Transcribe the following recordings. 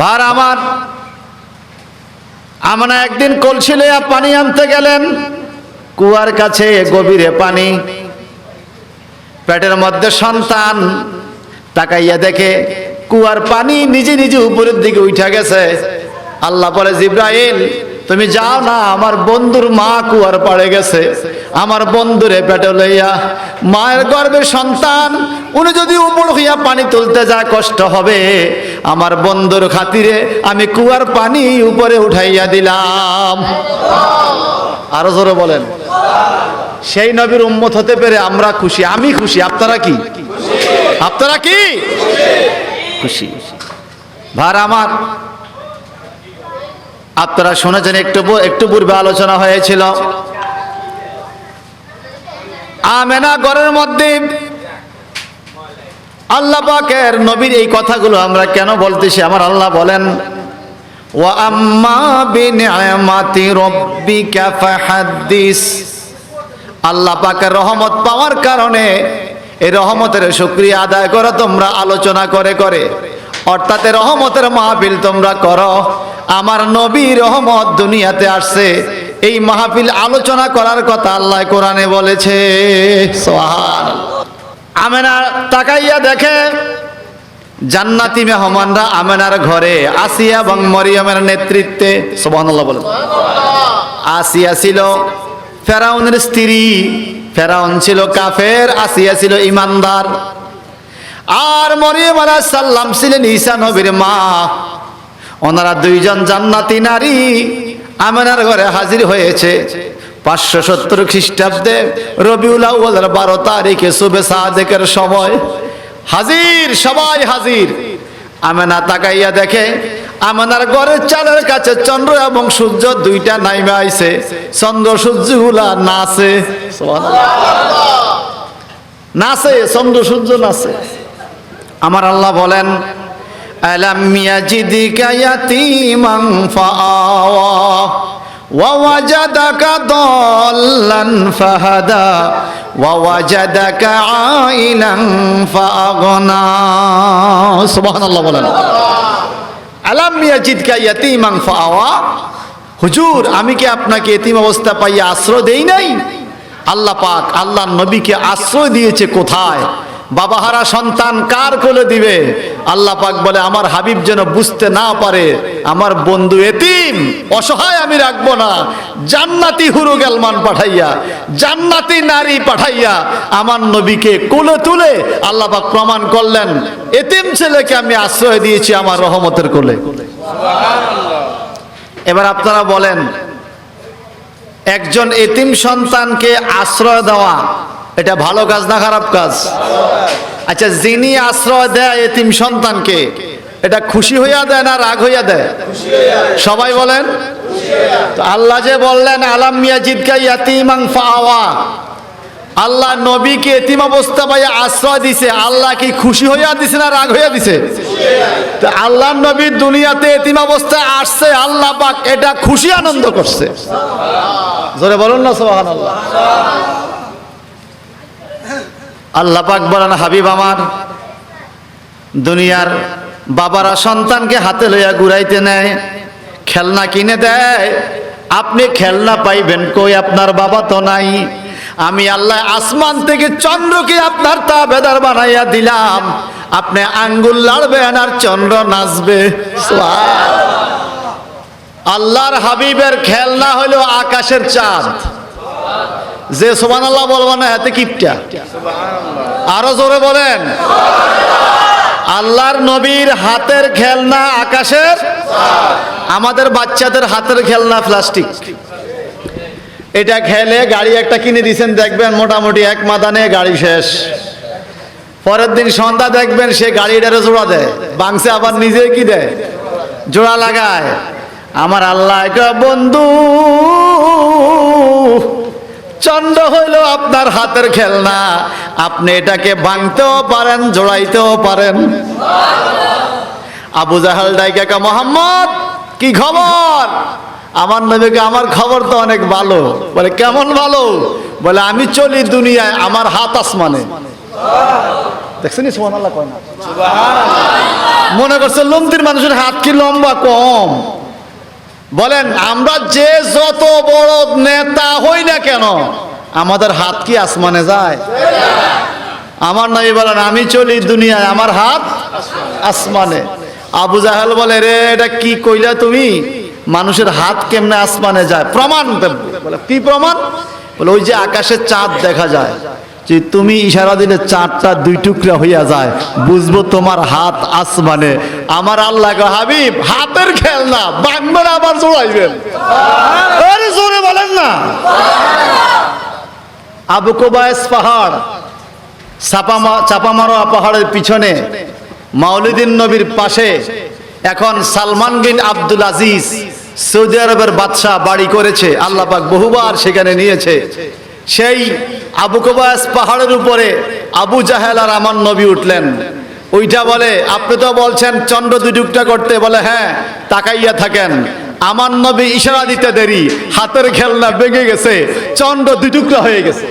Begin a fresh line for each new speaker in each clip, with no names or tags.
ভার আমার, আমরা একদিন কলসি লইয়া পানি আনতে গেলেন, কুয়ার কাছে গভীরে পানি। পেটের মধ্যে সন্তান তাকাইয়া দেখে কুয়ার পানি নিজে নিজে উপরের দিকে উঠা গেছে। আল্লাহ বলে, জিব্রাইল, তুমি যাও না, আমার বন্ধুর মা কুয়ার পাড়ে গেছে। আমার বন্ধুরে পেটে লইয়া মায়ের গর্ভের সন্তান, উনি যদি উপর হইয়া পানি তুলতে যায় কষ্ট হবে আমার বন্ধুর খাতিরে আমি কুয়ার পানি উপরে উঠাইয়া দিলাম। আরও জোরে বলেন। সেই নবীর উম্মত হতে পেরে আমরা খুশি। আমি খুশি। আপনারা কি? আপনারা কি? খুশি। ভার আমার, আপনারা শুনেছেন একটু একটু পূর্বে আলোচনা হয়েছিল। আমেনা ঘরের মধ্যে আল্লাহ পাকের নবীর এই কথাগুলো আমরা কেন বলতেছি? আমার আল্লাহ বলেন, ওয়া আল্লাহ পাকের রহমত পাওয়ার কারণে এই রহমতের শুক্রিয়া আদায় করো, তোমরা আলোচনা করে করে। অর্থাৎ রহমতের মাহফিল তোমরা করো। আমার নবী রহমত দুনিয়াতে আসছে। এই মাহফিল আলোচনা করার কথা আল্লাহ কোরআনে বলেছে। সুবহানাল্লাহ। আমেনা তাকাইয়া দেখে জান্নাতি মেহমানরা আমেনার ঘরে আসিয়া এবং মরিয়মের নেতৃত্বে সুবহানাল্লাহ বলেন। আসিয়া ছিল ফেরাউনের স্ত্রী ফেরাউন ছিল কাফের আসিয়া ছিল ইমানদার। আর মরিয়ম আলাহ সাল্লাম ছিলেন ঈসা নবীর মা। ওনারা দুইজন জান্নাতি নারী আমেনার ঘরে হাজির হয়েছে। পাঁচশো সত্তর খ্রিস্টাব্দে রবিউল আউ্বালের বারো তারিখে শুভে সাদেকের সময়। হাজির, সবাই হাজির। আমেনা তাকাইয়া দেখে, আমেনার ঘরের চালের কাছে চন্দ্র এবং সূর্য দুইটা নাইমে আইছে। চন্দ্র সূর্যগুলা নাচে। নাচে, চন্দ্র, সূর্য নাচে। আমার আল্লাহ বলেন, আলাম ইয়াজিদিকা ইয়াতীমান ফাআওয়া। ووجدك ضالا فهدى ووجدك عائلا فأغنى سبحان الله বলেন আলাম ইয়াজিদকা ইয়াতীমান ফাআওয়া হুজুর আমি কি আপনাকে এতিম অবস্থা পাইয়া আশ্রয় দেই নাই আল্লাহ পাক আল্লাহ নবীকে আশ্রয় দিয়েছে কোথায় বাবাহারা সন্তান কার কোলে দিবে? আল্লাহ পাক বলে, আমার হাবিব যেন বুঝতে না পারে, আমার বন্ধু এতিম, অসহায় আমি রাখব না। জান্নাতি হুরু গেলমান পাঠাইয়া, জান্নাতি নারী পাঠাইয়া আমার নবীকে কোলে তুলে আল্লাহ পাক প্রমাণ করলেন, এতিম ছেলেকে আমি আশ্রয় দিয়েছি আমার রহমতের কোলে। এবার আপনারা বলেন, একজন এতিম সন্তানকে আশ্রয় দেওয়া এটা ভালো কাজ না খারাপ কাজ? আচ্ছা যিনি আশ্রয় দেয় এতিম সন্তানকে, এটা খুশি হইয়া দেয় না রাগ হইয়া দেয়? সবাই বলেন। আল্লাহ যে বললেন, আলাম মিয়াজিদকা ইয়াতিমাং ফাওয়া আল্লাহ নবীকে এতিম অবস্থা পাইয়া আশ্রয় দিছে। আল্লাহ কি খুশি হইয়া দিছে না রাগ হইয়া দিছে? তো আল্লাহ নবী দুনিয়াতে এতিম অবস্থায় আসছে, আল্লাহ পাক এটা খুশি আনন্দ করছে। জোরে বলুন না সোহান আল্লাহ আল্লাহ পাক বলেন, হাবিব আমার, দুনিয়ার বাবারা সন্তানকে হাতে লইয়া ঘুরাইতে নেয়, খেলনা কিনে দেয়। আপনি খেলনা পাইবেন কই? আপনার বাবা তো নাই। আমি আল্লাহ আসমান থেকে চন্দ্রকে আপনার তা বেদার বানাইয়া দিলাম। আপনি আঙ্গুল লাড়বেন আর চন্দ্র নাচবে। আল্লাহর হাবিবের খেলনা হলো আকাশের চাঁদ। যে সোমান আল্লাহ বলব না, হাতে কিপটা। আরও জোরে বলেন। আল্লাহর নবীর হাতের খেলনা আকাশের, আমাদের বাচ্চাদের হাতের খেলনা প্লাস্টিক। এটা খেলে গাড়ি একটা কিনে দিয়েছেন দেখবেন মোটামুটি এক মাদানে গাড়ি শেষ। পরের দিন সন্ধ্যা দেখবেন সে গাড়িটারে জোড়া দেয়, বাংসে আবার নিজে কি দেয়? জোড়া লাগায়। আমার আল্লাহ বন্ধু চন্ড হইল আপনার হাতের খেলনা। আপনি এটাকে ভাঙতেও পারেন জোড়াইতেও পারেন। আবু জাহাল ডাইকা মোহাম্মদ কি খবর? আমার নবীকে আমার খবর তো অনেক ভালো। বলে কেমন ভালো? বলে আমি চলি দুনিয়ায় আমার হাত আসমানে। দেখছেন সুবহানাল্লাহ কয় না? মনে করছে লুমতির মানুষের হাত কি লম্বা কম? বলেন, আমরা যে যত বড় নেতা হই না কেন, আমাদের হাত কি আসমানে যায়? আমার নবী বলেন, আমি চলি দুনিয়ায়, আমার হাত আসমানে। আবু জাহাল বলে, রে, এটা কি কইলা তুমি? মানুষের হাত কেমনে আসমানে যায়? প্রমাণ বলে, কি প্রমাণ? বলে, ওই যে আকাশে চাঁদ দেখা যায়। যে তুমি ইশারা দিলে চাঁদটা দুই টুকরা হইয়া যায়, বুঝব তোমার হাত আসমানে। আমার আল্লাহ হাবিব, হাতের খেলনা বাংবেন আবার জোড়াইবেন জোরে বলেন না। আবু কোবায়েস পাহাড় চাপামা চাপামারোয়া পাহাড়ের পিছনে মাউলিদিন নবীর পাশে, এখন Salman bin Abdul Aziz Saudi আরবের বাদশাহ বাড়ি করেছে। আল্লাহ পাক বহুবার সেখানে নিয়েছে। সেই আবু কবাস পাহাড়ের উপরে আবু জাহেল আর আমার নবী উঠলেন। ওইটা বলে, আপনি তো বলছেন চন্দ্র দুটুকটা করতে। বলে হ্যাঁ তাকাইয়া থাকেন। আমার নবী ইশারা দিতে দেরি, হাতের খেলনা ভেঙে গেছে চন্দ্র দুটুকরা হয়ে গেছে।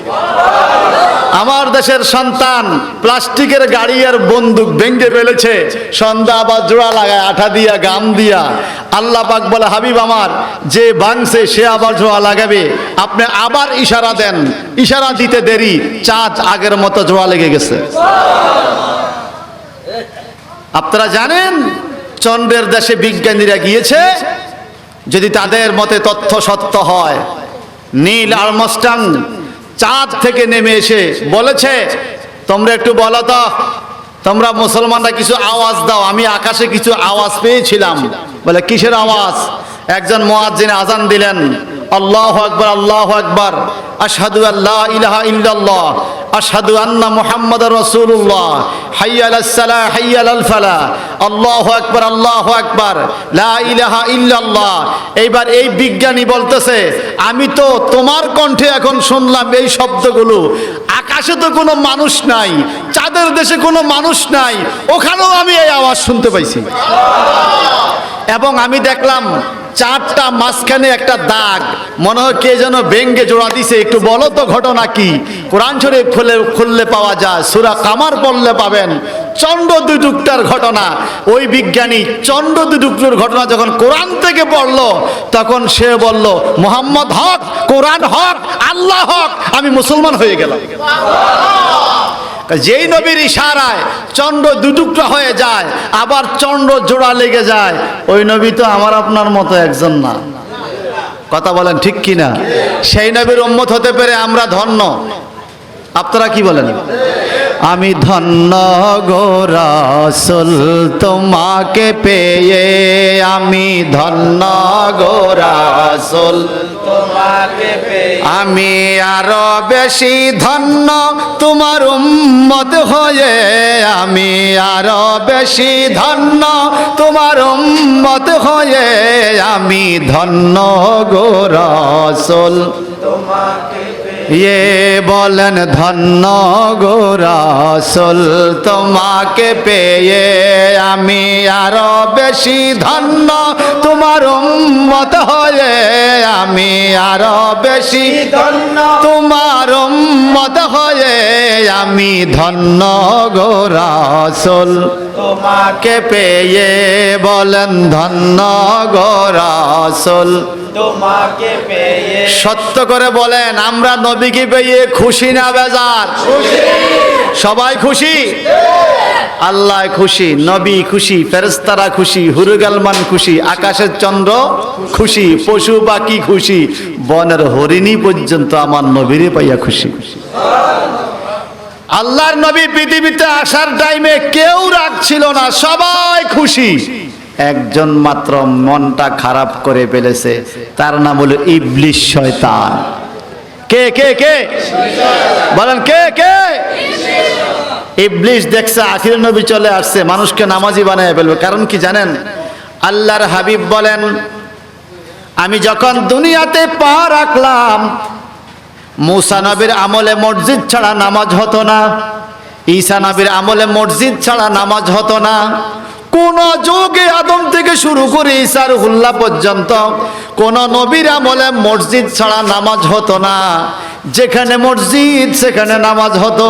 আমার দেশের সন্তান প্লাস্টিকের গাড়ি আর বন্দুক ভেঙে ফেলেছে। সন্ধ্যা আবার জোড়া লাগায়, আঠা দিয়া, গাম দিয়া। আল্লাহ পাক বলে, হাবিব আমার, যে ভাঙছে সে আবার জোয়া লাগাবে। আপনি আবার ইশারা দেন। ইশারা দিতে দেরি, চাঁদ আগের মতো জোয়া লেগে গেছে। আপনারা জানেন, চন্দ্রের দেশে বিজ্ঞানীরা গিয়েছে, যদি তাদের মতে তথ্য সত্য হয়, নীল আর্মস্টাং চাঁদ থেকে নেমে এসে বলেছে, তোমরা একটু বলো তো, তোমরা মুসলমানরা কিছু আওয়াজ দাও, আমি আকাশে কিছু আওয়াজ পেয়েছিলাম। বলে, কিসের আওয়াজ? একজন মোয়াজ্জিন আজান দিলেন, আল্লাহ আকবার আল্লাহ আকবার, আশহাদু আল্লাহ ইলাহা ইল্লাল্লাহ, আশহাদু আন্না মুহাম্মদ রাসূলুল্লাহ হাইয়াল সালাহ হাইয়াল আল ফালাহ, আল্লাহু আকবার আল্লাহু আকবার, লা ইলাহা ইল্লাল্লাহ। এইবার এই বিজ্ঞানী বলতেছে, আমি তো তোমার কণ্ঠে এখন শুনলাম এই শব্দগুলো। আকাশে তো কোনো মানুষ নাই, চাঁদের দেশে কোনো মানুষ নাই, ওখানেও আমি এই আওয়াজ শুনতে পাইছি। এবং আমি দেখলাম চারটা মাঝখানে একটা দাগ। মনে হয় কে যেন বেঙ্গে জোড়া দিছে। একটু বলো তো ঘটনা কি? কোরআন শরীফ খুলে, খুললে পাওয়া যায়, সুরা কামার পড়লে পাবেন। চন্দ্র দুটুকটার ঘটনা। ওই বিজ্ঞানী চন্দ্র দুটুকটার ঘটনা যখন কোরআন থেকে পড়ল, তখন সে বলল, মোহাম্মদ হক, কোরআন হক, আল্লাহ হক, আমি মুসলমান হয়ে গেলাম। যেই নবীর ইশারায় চন্দ্র দুটুকরা হয়ে যায়, আবার চন্দ্র জোড়া লেগে যায়, ওই নবী তো আমার আপনার মতো একজন না। কথা বলেন ঠিক কি না সেই নবীর উম্মত হতে পেরে আমরা ধন্য। আপনারা কি বলেন? আমি ধন্য গোরাসুল তোমাকে পেয়ে আমি ধন্য গোরাসুল আমি আরও বেশি ধন্য তোমার উম্মত হয়ে। আমি আরও বেশি ধন্য তোমার উম্মত হয়ে। আমি ধন্য গোরসল ইয়ে বলেন ধন্য গোরসল তোমাকে পেয়ে আমি আরও বেশি ধন্য তোমার হয়ে আমি আরও বেশি ধন্য। তোমার উম্মত হয়ে আমি ধন্য গোরাসল তোমাকে পেয়ে বলেন ধন্য গোরাসল
তোমাকে পেয়ে
সত্য করে বলেন আমরা নবীকে পেয়ে খুশি না বেজার? সবাই খুশি? আল্লাহ খুশি, নবী খুশি ফেরেস্তারা খুশি, হুরুগালমান খুশি, আকাশের চন্দ্র খুশি, পশু পাখি খুশি, বনের হরিণী পর্যন্ত আমার নবীরে পাইয়া খুশি। আল্লাহর নবী পৃথিবীতে আসার টাইমে কেউ রাখছিল না, সবাই খুশি। একজন মাত্র মনটা খারাপ করে ফেলেছে, তার নাম হলো ইবলিশ শয়তান। কে কে কে? বলেন, কে কে? ইবলিশ দেখছে, আখির নবী চলে আসছে, মানুষকে নামাজি বানায় ফেলবে। কারণ কি জানেন? আল্লাহর হাবিব বলেন, আমি যখন দুনিয়াতে পা রাখলাম, মুসা নবীর আমলে মসজিদ ছাড়া নামাজ হতো না, ঈসা নবীর আমলে মসজিদ ছাড়া নামাজ হতো না কোন যুগে আদম থেকে শুরু করে ঈসার হুল্লা পর্যন্ত কোন নবীর আমলে মসজিদ ছাড়া নামাজ হতো না। যেখানে মসজিদ, সেখানে নামাজ হতো।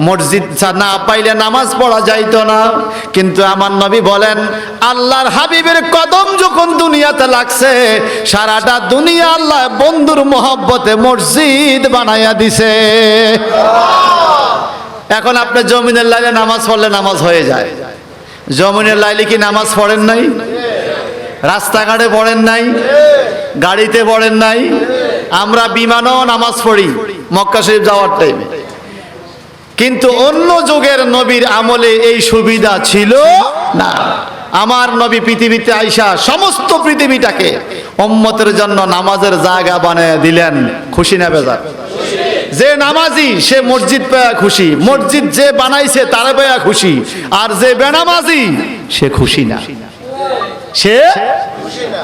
মসজিদ না পাইলে নামাজ পড়া যাইতো না। কিন্তু আমার নবী বলেন, আল্লাহর হাবিবের কদম যখন দুনিয়াতে লাগছে, সারাটা দুনিয়া আল্লাহ বন্ধুর মোহব্বতে মসজিদ বানাইয়া দিছে। এখন আপনি জমিনের লাইনে নামাজ পড়লে নামাজ হয়ে যায়। জমিনের লাইলে কি নামাজ পড়েন নাই? রাস্তাঘাটে পড়েন নাই? গাড়িতে পড়েন নাই? আমরা বিমানও নামাজ পড়ি মক্কা শরীফ যাওয়ার টাইমে কিন্তু অন্য যুগের নবীর আমলে এই সুবিধা ছিল না। আমার নবী পৃথিবীতে আইসা সমস্ত পৃথিবীটাকে উম্মতের জন্য নামাজের জায়গা বানিয়ে দিলেন। খুশি না বেজার? যে নামাজি, সে মসজিদ পেয়া খুশি। মসজিদ যে বানাইছে, তারা পেয়া খুশি। আর যে বেনামাজি, সে খুশি না। সে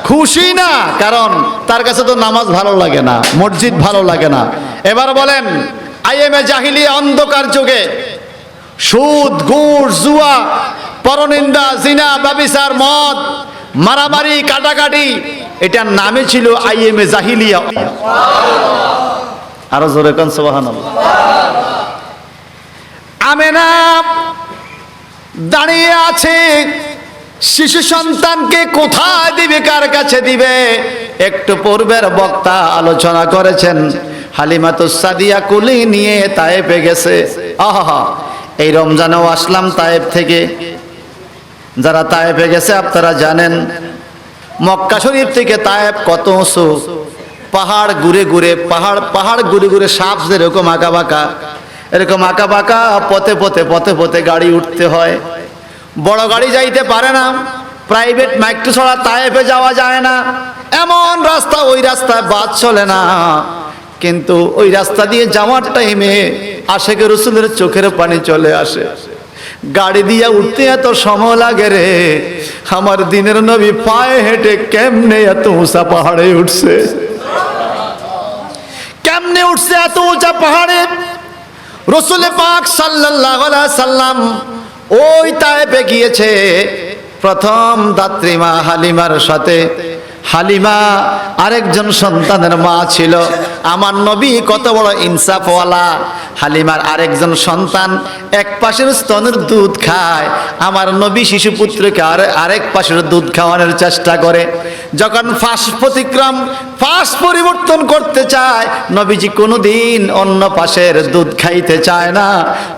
খুশি না, কারণ তার কাছে তো নামাজ ভালো লাগে না, মসজিদ ভালো লাগে না। এবার বলেন, আইএমএ জাহিলি অন্ধকার যুগে সুদ গুড় জুয়া, পরনিন্দা, জিনা, ব্যবিচার, মদ, মারামারি, কাটাকাটি, এটার নামে ছিল আইএমএ জাহিলিয়া। আরও জোরে কোন, সুবহানাল্লাহ। আমেনা দাঁড়িয়ে আছে, শিশু সন্তানকে কোথায় দিবে, কার কাছে দিবে? একটু পূর্বের বক্তা আলোচনা করেছেন হালিমাতু সাদিয়া কুলি নিয়ে তায়েফে গেছে। আহা, এই রমজানেও আসলাম তায়েব থেকে। যারা তায়েফে গেছে, আপনারা জানেন, মক্কা শরীফ থেকে তায়েব কত উঁচু? পাহাড় ঘুরে ঘুরে, পাহাড় পাহাড় ঘুরে ঘুরে সাপ যেরকম আঁকা বাঁকা, এরকম আঁকা বাঁকা, পথে পথে পথে পথে গাড়ি উঠতে হয়। বড় গাড়ি যাইতে পারে না প্রাইভেট মাইক্রো ছাড়া তায়েফে যাওয়া যায় না। এমন রাস্তা, ওই রাস্তায় বাদ চলে না। কিন্তু ওই রাস্তা দিয়ে যাওয়ার টাইমে আশেকে রসুলের চোখের পানি চলে আসে। গাড়ি দিয়ে উঠতে এত সময় লাগে রে, আমার দিনের নবী পায়ে হেঁটে কেমনে এত উঁচা পাহাড়ে উঠছে? কেমনে উঠছে এত উঁচা পাহাড়ে? রসুল পাক আলাইহি সাল্লাম ওই তায়েফে গিয়েছে প্রথম দাত্রিমা হালিমার সাথে। হালিমা আরেকজন সন্তানের মা ছিল। আমার নবী কত বড় ইনসাফওয়ালা। হালিমার আরেকজন সন্তান এক পাশের স্তনের দুধ খায়। আমার নবী শিশু পুত্রকে আর আরেক পাশের দুধ খাওয়ানোর চেষ্টা করে। যখন ফাঁস প্রতিক্রম, ফাঁস পরিবর্তন করতে চায়, নবীজি কোনোদিন অন্য পাশের দুধ খাইতে চায় না।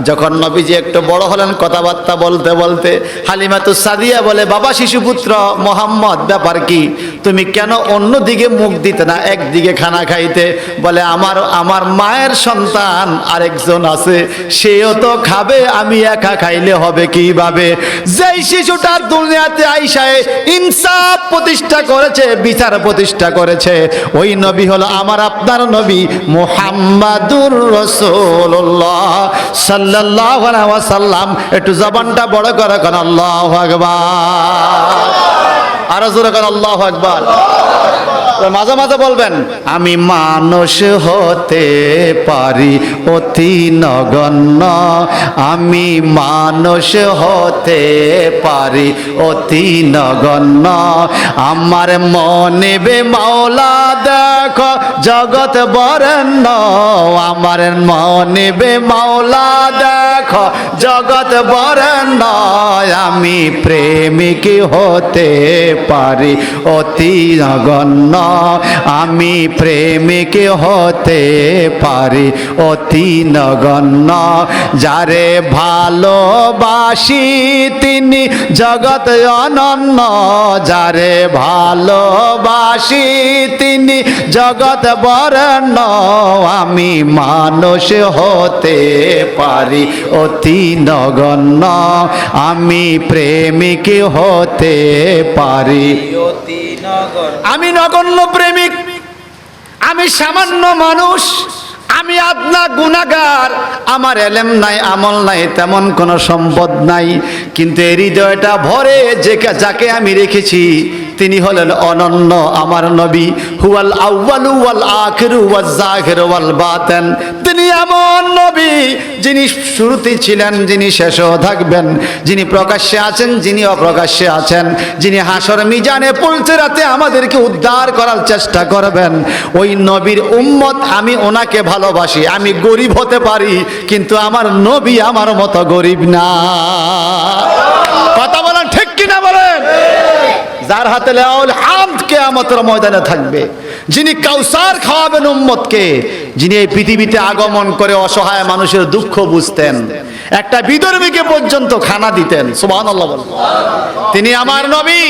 যখন নবীজি একটু বড় হলেন, কথাবার্তা বলতে বলতে হালিমা তো সাদিয়া বলে, বাবা শিশুপুত্র, মোহাম্মদ, ব্যাপার কি? তুমি কেন অন্য দিকে মুখ দিতে না, একদিকে খানা খাইতে? বলে, আমার আমার মায়ের সন্তান আরেকজন আছে, সেও তো খাবে, আমি একা খাইলে হবে কীভাবে? যেই শিশুটার দুনিয়াতে আইসায় ইনসাফ প্রতিষ্ঠা করেছে, বিচার প্রতিষ্ঠা করেছে। ওই নবী হলো আমার আপনার নবী মোহাম্মাদুর রাসূলুল্লাহ সাল্লাল্লাহু আলাইহি ওয়াসাল্লাম। একটু জবানটা বড় করে কোন, আল্লাহু আকবার। আরও জোরে কোন, আল্লাহু আকবার। মাঝে মাঝে বলবেন, আমি মানুষ হতে পারি অতি নগণ্য। আমি মানুষ হতে পারি অতি নগণ্য। আমার মনে বে মাওলা দেখো, জগৎ বরেণ্য। আমার মনে বে মাওলা দেখো, জগৎ বরেণ্য। আমি প্রেমিক হতে পারি অতি নগণ্য। আমি প্রেমিক হতে পারি অতি নগণ্য। যারে ভালোবাসি তিনি জগৎ অনন্য। যারে ভালোবাসি তিনি জগৎ বরণ্য। আমি মানুষ হতে পারি অতি নগণ্য। আমি প্রেমিক হতে পারি
অতি
আমি নগণ্য প্রেমিক, আমি সামান্য মানুষ, আমি আদনা গুণাগার আমার এলেম নাই, আমল নাই, তেমন কোনো সম্পদ নাই। কিন্তু এই হৃদয়টা ভরে যে যাকে আমি রেখেছি তিনি হলেন অনন্য, আমার নবী। হুয়াল আউয়ালু ওয়াল আখিরু ওয়াল জাহিরু ওয়াল বাতিন। তিনি এমন নবী যিনি শুরুতে ছিলেন, যিনি শেষও থাকবেন। যিনি প্রকাশ্যে আছেন, যিনি অপ্রকাশ্যে আছেন। যিনি হাসর মিজানে পৌঁছে রাতে আমাদেরকে উদ্ধার করার চেষ্টা করবেন। ওই নবীর উম্মত, আমি ওনাকে ভালোবাসি, আমি গরিব হতে পারি, কিন্তু আমার নবী আমার মতো গরিব না। কথা বলেন ঠিক কিনা বলেন? যার হাতে লেওয়াল হামদ কেয়ামতের ময়দানে থাকবে, যিনি কাউসার খাওয়াবেন উম্মতকে, যিনি এই পৃথিবীতে আগমন করে অসহায় মানুষের দুঃখ বুঝতেন, একটা বিদর্মীকে পর্যন্ত খানা দিতেন বলেন। তিনি আমার নবী,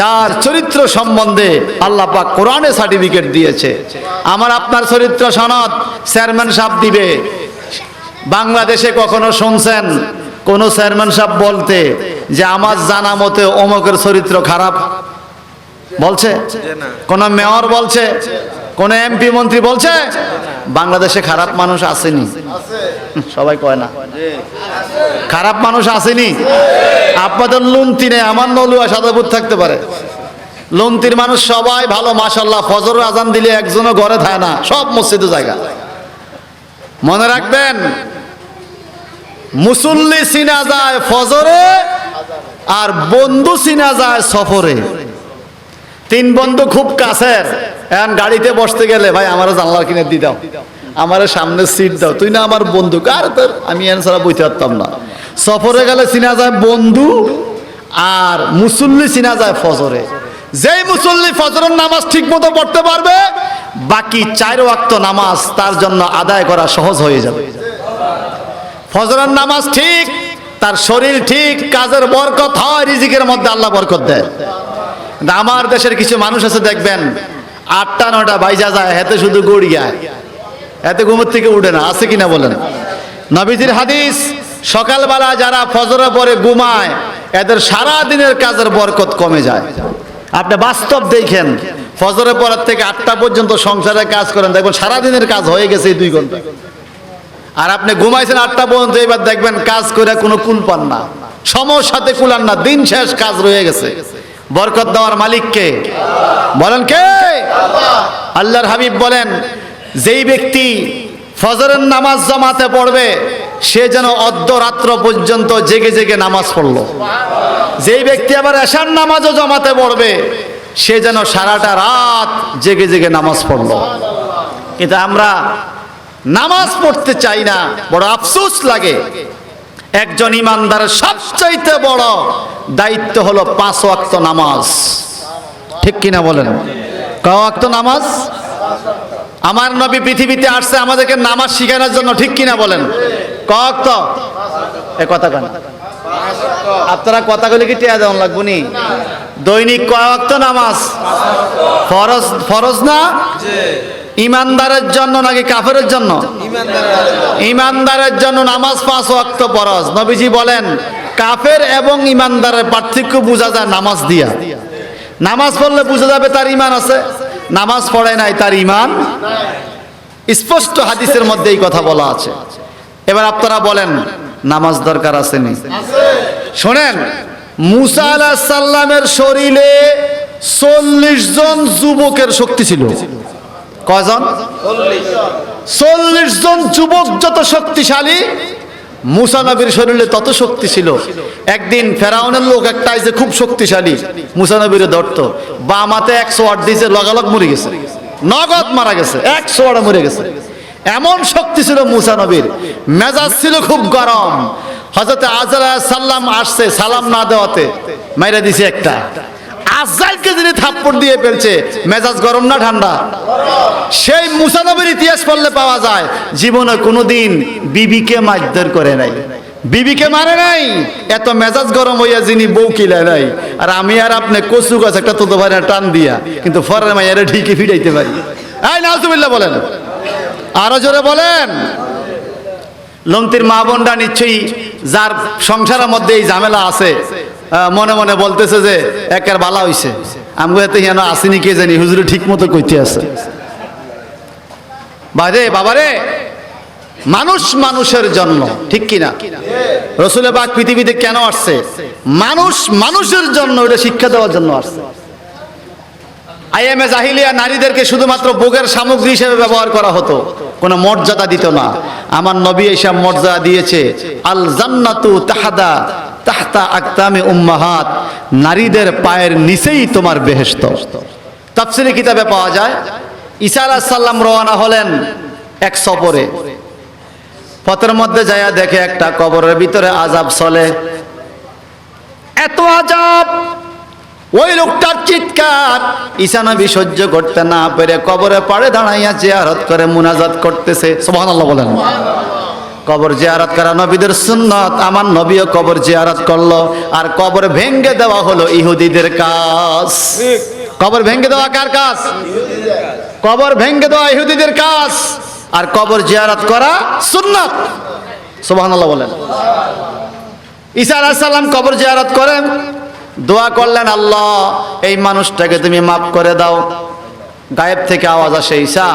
যার চরিত্র সম্বন্ধে আল্লাহ পাক কোরআনে সার্টিফিকেট দিয়েছে। আমার আপনার চরিত্র সনদ চেয়ারম্যান সাহেব দিবে। বাংলাদেশে কখনো শুনছেন কোন চেয়ারম্যান সাহেব বলতে যে আমার জানা মতে অমকের চরিত্র খারাপ। বলছে? কোন মেয়র বলছে? কোন এমপি মন্ত্রী বলছে? বাংলাদেশে খারাপ মানুষ আসেনি। সবাই কয় না। খারাপ মানুষ আসেনি। আপনাদের লুন্তি নেই, আমার নলুয়া সাদাপুর থাকতে পারে। লুন্তির মানুষ সবাই ভালো মাসাল্লাহ ফজর আজান দিলে একজনও ঘরে থাকে না, সব মসজিদে জায়গা। মনে রাখবেন মুসল্লি চিনা যায় ফজরে আর বন্ধু চিনা যায় সফরে। তিন বন্ধু খুব কাছের। এখন গাড়িতে বসতে গেলে, ভাই, আমারও জানলা কিনে দি দাও। আমার সামনে সিট দাও। তুই না আমার বন্ধু। কার তোর, আমি এন ছাড়া বইতে পারতাম না। সফরে গেলে চিনা যায় বন্ধু আর মুসল্লি চিনা যায় ফজরে। যেই মুসল্লি ফজরের নামাজ ঠিক মতো পড়তে পারবে, বাকি চার ওয়াক্ত নামাজ তার জন্য আদায় করা সহজ হয়ে যাবে। ফজরের নামাজ ঠিক, তার শরীর ঠিক, কাজের বরকত হয়, রিজিকের মধ্যে আল্লাহ বরকত দেয়। আমার দেশের কিছু মানুষ আছে, দেখবেন, আটটা নটা বাইজা যায় হেতে শুধু গড়িয়া এতে ঘুমের থেকে উঠে না, আছে কিনা বলেন? নবীজির হাদিস, সকালবেলা যারা ফজরে পরে ঘুমায়, এদের সারা দিনের কাজের বরকত কমে যায়। আপনি বাস্তব দেখেন ফজরে পরের থেকে আটটা পর্যন্ত সংসারে কাজ করেন, দেখবেন সারা দিনের কাজ হয়ে গেছে এই দুই ঘণ্টা আর আপনি ঘুমাইছেন আটটা পর্যন্ত, এবার দেখবেন কাজ করে কোনো কুল পান না। সমস্যাতে কুলান না, দিন শেষ কাজ রয়ে গেছে। বরকত দেওয়ার মালিককে বলেন কে? আল্লাহর হাবিব বলেন, যেই ব্যক্তি ফজরের নামাজ জামাতে পড়বে, সে যেন অর্ধরাত্র পর্যন্ত জেগে জেগে নামাজ পড়ল। যেই ব্যক্তি আবার এশার নামাজও জমাতে পড়বে, সে যেন সারাটা রাত জেগে জেগে নামাজ পড়ল। কিন্তু আমরা নামাজ পড়তে চাই না, বড় আফসোস লাগে। একজন ইমানদারের সবচাইতে বড় দায়িত্ব হলো পাঁচ ওয়াক্ত নামাজ। ঠিক কিনা বলেন? ক ওয়াক্ত নামাজ? আমার নবী পৃথিবীতে আসছে, আমাদেরকে নামাজ শিখানোর জন্য, ঠিক কিনা বলেন? ক ওয়াক্ত? এ কথা কেন। আপনারা কথাগুলি কি টেয়া দেওয়ান লাগবো নি? দৈনিক ওয়াক্ত নামাজ? ফরজ ফরজ না? ইমানদারের জন্য নাকি কাফেরের জন্য? ইমানদারের জন্য নামাজ পাঁচ ওয়াক্ত ফরজ। নবীজি বলেন, কাফের এবং ইমানদারের পার্থক্য বোঝা যায় নামাজ দিয়া। নামাজ পড়লে বোঝা যাবে তার ইমান আছে, নামাজ পড়ে নাই তার ইমান স্পষ্ট হাদিসের মধ্যে এই কথা বলা আছে। এবার আপনারা বলেন, নামাজ দরকার আছে আসেনি। শোনেন, মুসা আলাহ সাল্লামের শরীরে চল্লিশ জন যুবকের শক্তি ছিল। কজন? চল্লিশ জন যুবক যত শক্তিশালী, মুসা নবীর শরীরে তত শক্তি ছিল। একদিন ফেরাউনের লোক একটা যে খুব শক্তিশালী, মুসা নবীর ধরত। বামাতে একশো আট দিয়েছে, লগালগ মরে গেছে। নগদ মারা গেছে একশো আট মরে গেছে। এমন শক্তি ছিল মুসা নবীর। মেজাজ ছিল খুব গরম। হজরত আজরা সাল্লাম আসছে সালাম না দেওয়াতে, মাইরা দিছে একটা। আজাইলকে যিনি থাপ্পড় দিয়ে ফেলছে মেজাজ গরম না ঠান্ডা? সেই মুসানবের ইতিহাস পড়লে পাওয়া যায়, জীবনে কোনোদিন বিবিকে মারধর করে নাই। বিবিকে মারে নাই, এত মেজাজ গরম হইয়া যিনি বউ কিলে নাই। আর আমি আর আপনি কচু গাছ একটা তো ভাই টান দিয়া, কিন্তু ফরের মাইয়ারে ঠিকই ফিরাইতে পারি। এই, নাউজুবিল্লাহ বলেন। আরও জোরে বলেন। লঙ্কির মা বোনরা নিশ্চয়ই যার সংসারের মধ্যে এই ঝামেলা আছে মনে মনে বলতেছে যে, একের বালা হইছে। আমি এতে হেন আসিনি কে জানি, হুজুরে ঠিক মতো কইতে আছে। বারে বাবারে, মানুষ মানুষের জন্য ঠিক কিনা? রসুলে বাগ পৃথিবীতে কেন আসছে? মানুষ মানুষের জন্য এটা শিক্ষা দেওয়ার জন্য আসছে। আইএমএ জাহিলিয়া নারীদেরকে শুধুমাত্র ভোগের সামগ্রী হিসেবে ব্যবহার করা হতো, কোনো মর্যাদা দিত না। আমার নবী এসব মর্যাদা দিয়েছে, আল জান্নাতু তাহাদা তাহতা আকতামে উম্মাহাত, নারীদের পায়ের নিচেই তোমার বেহেশত। তাফসিরে কিতাবে পাওয়া যায়, ঈসা সাল্লাম রওনা হলেন এক সফরে। পথের মধ্যে যায়া দেখে একটা কবরের ভিতরে আজাব চলে। এত আজাব ওই লোকটার চিৎকার। ঈশা নবী সহ্য করতে না পেরে কবরে পাড়ে দাঁড়াইয়া জিয়ারত করে মুনাজাত করতেছে। সুবহানাল্লাহ বলেন। কবর জিয়ারত করা নবীদের সুন্নত আমার নবীও কবর জিয়ারাত করল। আর কবর ভেঙ্গে দেওয়া হলো ইহুদিদের কাজ। কবর ভেঙ্গে দেওয়া কার কাজ? কবর ভেঙ্গে দেওয়া ইহুদিদের কাজ। আর কবর জিয়ারত করা সুন্নত। সুবহানাল্লাহ বলেন। ঈসা আলাইহিস সালাম কবর জিয়ারত করেন। দোয়া করলেন আল্লাহ এই মানুষটাকে তুমি মাফ করে দাও। গায়েব থেকে আওয়াজ আসে ঈসা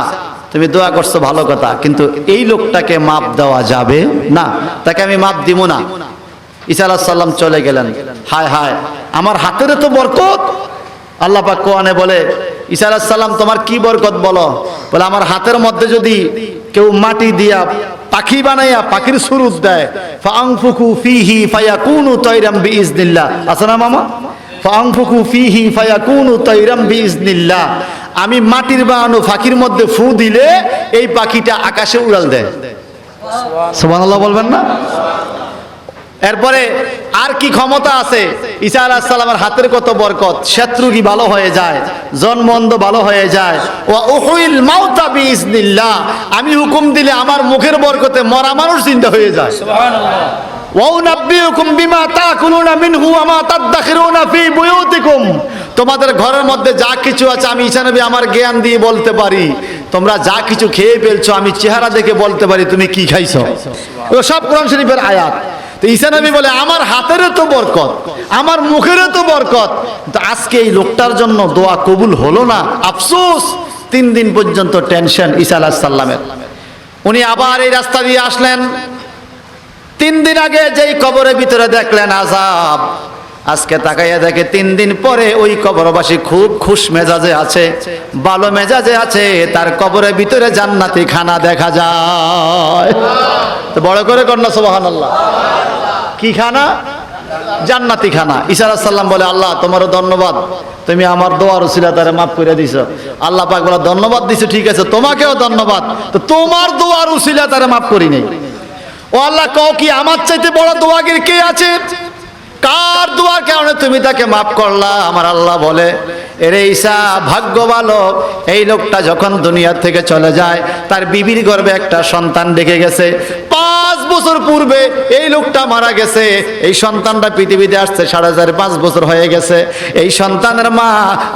তুমি দোয়া করছ, ভালো কথা, কিন্তু এই লোকটাকে মাপ দেওয়া যাবে না। তাকে আমি মাপ দিব না। আলাইহিস সালাম চলে গেলেন। হায় হায়, আমার হাতের তো বরকত। আল্লাহ পাক কোরআনে বলে, ঈসা আলাইহিস সালাম, তোমার কি বরকত বলো? বলে, আমার হাতের মধ্যে যদি কেউ মাটি দিয়া পাখি বানাইয়া পাখির সুরুত দেয় ফাংফুকু ফিহি ফায়াকুনু তাইরাম বিইজনিল্লাহ। আছে না মামা? আমি মাটির বানানো ফাঁকির মধ্যে ফু দিলে এই পাখিটা আকাশে উড়াল দেয়। সুবহানাল্লাহ বলবেন না? এরপরে আর কি ক্ষমতা আছে? ঈসা আলাহ সালামের হাতের কত বরকত? শত্রু কি ভালো হয়ে যায়, জন্মন্দ ভালো হয়ে যায়। ও উহুইল মাউতা বিইজনিল্লাহ। আমি হুকুম দিলে আমার মুখের বরকতে মরা মানুষ চিন্তা হয়ে যায়। তোমাদের ঘরের মধ্যে যা কিছু আছে আমি ঈসা নবী আমার জ্ঞান দিয়ে বলতে পারি। তোমরা যা কিছু খেয়ে ফেলছো, আমি চেহারা দেখে বলতে পারি, তুমি কি খাইছো? সব কোরআন শরীফের আয়াত। তো ইসানবী বলে, আমার হাতের তো বরকত, আমার মুখের তো বরকত। আজকে এই লোকটার জন্য দোয়া কবুল হলো না। আফসোস, তিন দিন পর্যন্ত টেনশন ঈসা আলাহ সাল্লামের উনি আবার এই রাস্তা দিয়ে আসলেন। তিন দিন আগে যেই কবরের ভিতরে দেখলেন আজাব আজকে তাকাইয়া দেখে তিন দিন পরে ওই কবরবাসী খুব খুশ মেজাজে আছে, ভালো মেজাজে আছে, তার কবরের ভিতরে জান্নাতি খানা দেখা যায়। তো বড় করে কন্যা সোবাহান আল্লাহ কি খানা? জান্নাতি খানা। আলাইহিস সাল্লাম বলে, আল্লাহ, তোমারও ধন্যবাদ। তুমি আমার দোয়ার উসিলা তারে মাফ করে দিছো। আল্লাহ পাক বলে, ধন্যবাদ দিছো, ঠিক আছে, তোমাকেও ধন্যবাদ। তো তোমার দোয়ার উসিলা তারে মাফ করি নেই ও আল্লাহ কও কি, আমার চাইতে বড় দোয়াগির কে আছে? কার দোয়ার কারণে তুমি তাকে মাফ করলা? আমার আল্লাহ বলে, এরে ঈসা, ভাগ্য ভালো। এই লোকটা যখন দুনিয়া থেকে চলে যায়, তার বিবির গর্ভে একটা সন্তান ডেকে গেছে। পাঁচ বছর পূর্বে এই লোকটা মারা গেছে, এই সন্তানটা পৃথিবীতে আসছে, সাড়ে চার পাঁচ বছর হয়ে গেছে। এই সন্তানের মা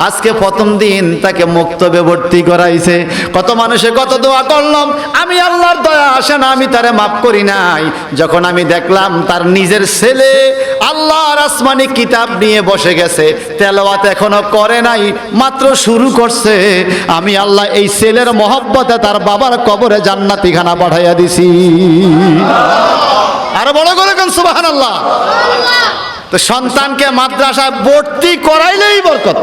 আজকে প্রথম দিন তাকে মুক্তবে ভর্তি করাইছে। কত মানুষে কত দোয়া করলাম, আমি আল্লাহর দয়া আসে না, আমি তারে মাফ করি নাই। যখন আমি দেখলাম তার নিজের ছেলে আল্লাহর আসমানি কিতাব নিয়ে বসে গেছে, তেলাওয়াত এখনও করে নাই, মাত্র শুরু করছে। আমি আল্লাহ এই ছেলের মহব্বতে তার বাবার কবরে জান্নাতি খানা পাঠাইয়া দিছি। আরও বড় করে কেন সুবাহান আল্লাহ তো সন্তানকে মাদ্রাসায় ভর্তি করাইলেই বরকত।